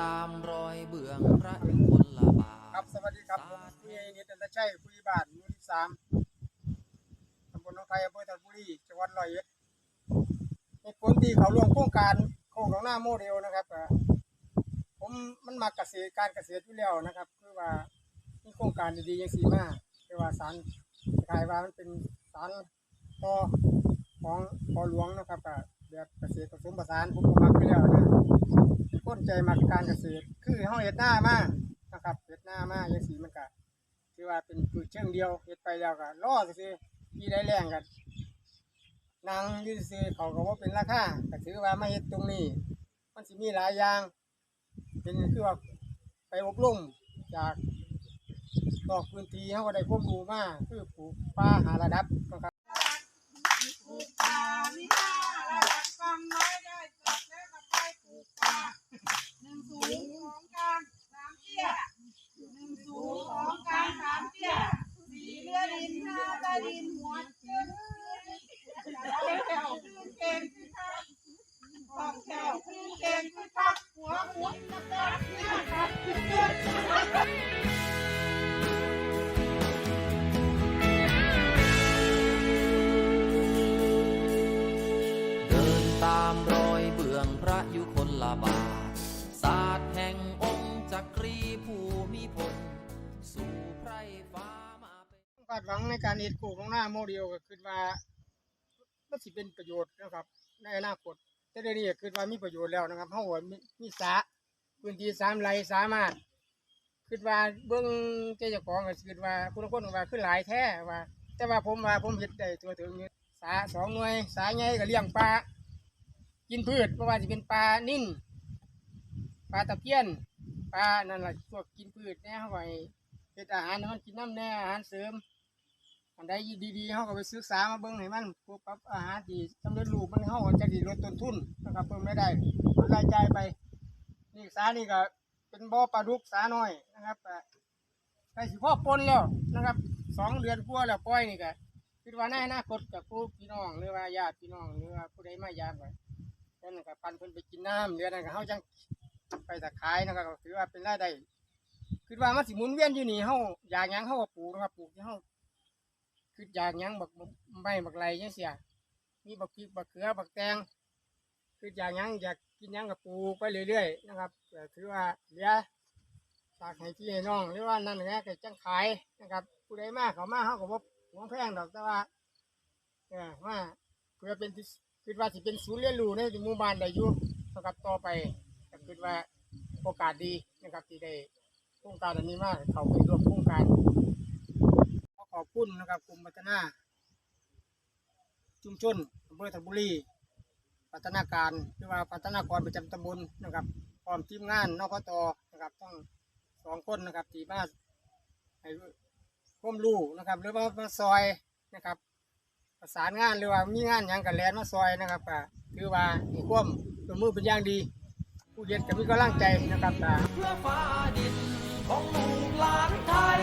ตามรอยเบื้องพระยุคลบาทครับสวัสดีครับผมพี่นิดนันทชัยผู้ใหญ่บ้านหมู่ที่สามตำบลหนองไทยอำเภอธัญบุรีจังหวัดลอยเอ็ดในพื้นที่เขาร่วมโครงการโครงของหน้าโมเดลนะครับผมมันมาเกษตรการเกษตรอยู่แล้วนะครับ คือว่ามีโครงการดีๆอย่างสีมาคือว่าสารขายว่ามันเป็นสารต่อของพอหลวงนะครับแบบเกษตรผสมผสานผมก็มาไปแล้วนะ ใจมักการเกษตร คือเฮาเฮ็ดหน้ามากนะครับเฮ็ดหน้ามาอย่างสีมันก็ถือว่าเป็นพืชเชิงเดียวเฮ็ดไปแล้วก็รอซื่อๆปีได้แรงกันนางยืดซื่อเขาก็บ่เป็นราคาก็ถือว่ามาเฮ็ดตรงนี้ มันสิมีหลายอย่าง เป็นคือว่าไปอบรมจากนอกพื้นที่เฮาก็ได้ความรู้มาคือปลูกป่าหาระดับนะครับ มิพล สู่ไพรฟ้ามาเป็นคาดหวังในการเอ็ดกูของหน้าโมเดลก็คือว่ามันสิเป็นประโยชน์นะครับ ในอนาคตแต่เดี๋ยวนี้ก็คือว่ามีประโยชน์แล้วนะครับเฮาว่ามีมีสระพื้นที่สามไร่สามารถคือว่าเบิ่งเจ้าของก็คือว่าผู้ลางคนว่าคือหลายแท้ว่า แต่ว่าผมว่าผมเฮ็ดได้ตัวถึงสาสองหน่วยสาใหญ่ก็เลี้ยงปลากินพืชเพราะว่าสิเป็นปลานิ่นปลาตะเพียน ปลานั่นแหละพวกกินพืชแน่เฮาไว้เฮ็ดอาหารให้มันกินน้ำแน่อาหารเสริม อันใดดีๆเขาก็ไปศึกษามาเบิ่งให้มันพวกปรับอาหารที่สำเร็จรูปมันเขาก็จะดีลดต้นทุนนะครับเพิ่มไม่ได้ลดรายจ่ายไป นี่สานี่ก็เป็นบ่อปลาดุกสาน้อยนะครับใกล้สิพ่อปนแล้วนะครับสองเดือนกว่าแล้วปล่อยนี่ก็คิดว่าในอนาคตกับผู้พี่น้องหรือว่าญาติพี่น้องหรือว่าผู้ใดมายามไปนั่นก็ปันเพิ่นไปกินน้ำเรือนั่นก็เขาจัง ไปตะขายนะครับก็ถือว่าเป็นรายได้คิดว่ามันสิหมุนเวียนอยู่นี่เฮาอยากหยังเฮาก็ปลูกนะครับปลูกที่เฮาคืออยากหยังบักไม่บักไรเนี่ยเสียมีบักพริกบักเขือบักแตงคืออยากหยังอยากกินหยังกับปลูกไปเรื่อยๆนะครับถือว่าเหลือฝากให้พี่ให้น้องหรือว่านั่นแหละก็จังขายนะครับ ผู้ใดมาเขามาเขาก็บ่หวงแพงดอกแต่ว่าเออมาเพื่อเป็นคิดว่าสิเป็นศูนย์เรียนรู้ในหมู่บ้านได้อยู่นะครับต่อไป คิดว่าโอกาสดีนะครับที่ได้โครงการอันนี้มาเขาไปร่วมโครงการขอขอบคุณนะครับกลุ่มพัฒนา ชุมชนอำเภอธัญบุรีพัฒนาการหรือว่าพัฒนากรประจำตำบลนะครับพร้อมทีมงานนพตนะครับทั้งสองคนนะครับที่มาให้ร่วมรู้นะครับ หรือว่ามาซอยนะครับ ประสานงานหรือว่ามีงานหยังกันแลนมาซอยนะครับก็ถือว่ามีความร่วมมือเป็นอย่างดี ผู้เรียนกับมีกำลังใจนะครับเพื่อฟ้าดินของลูกหลานไทย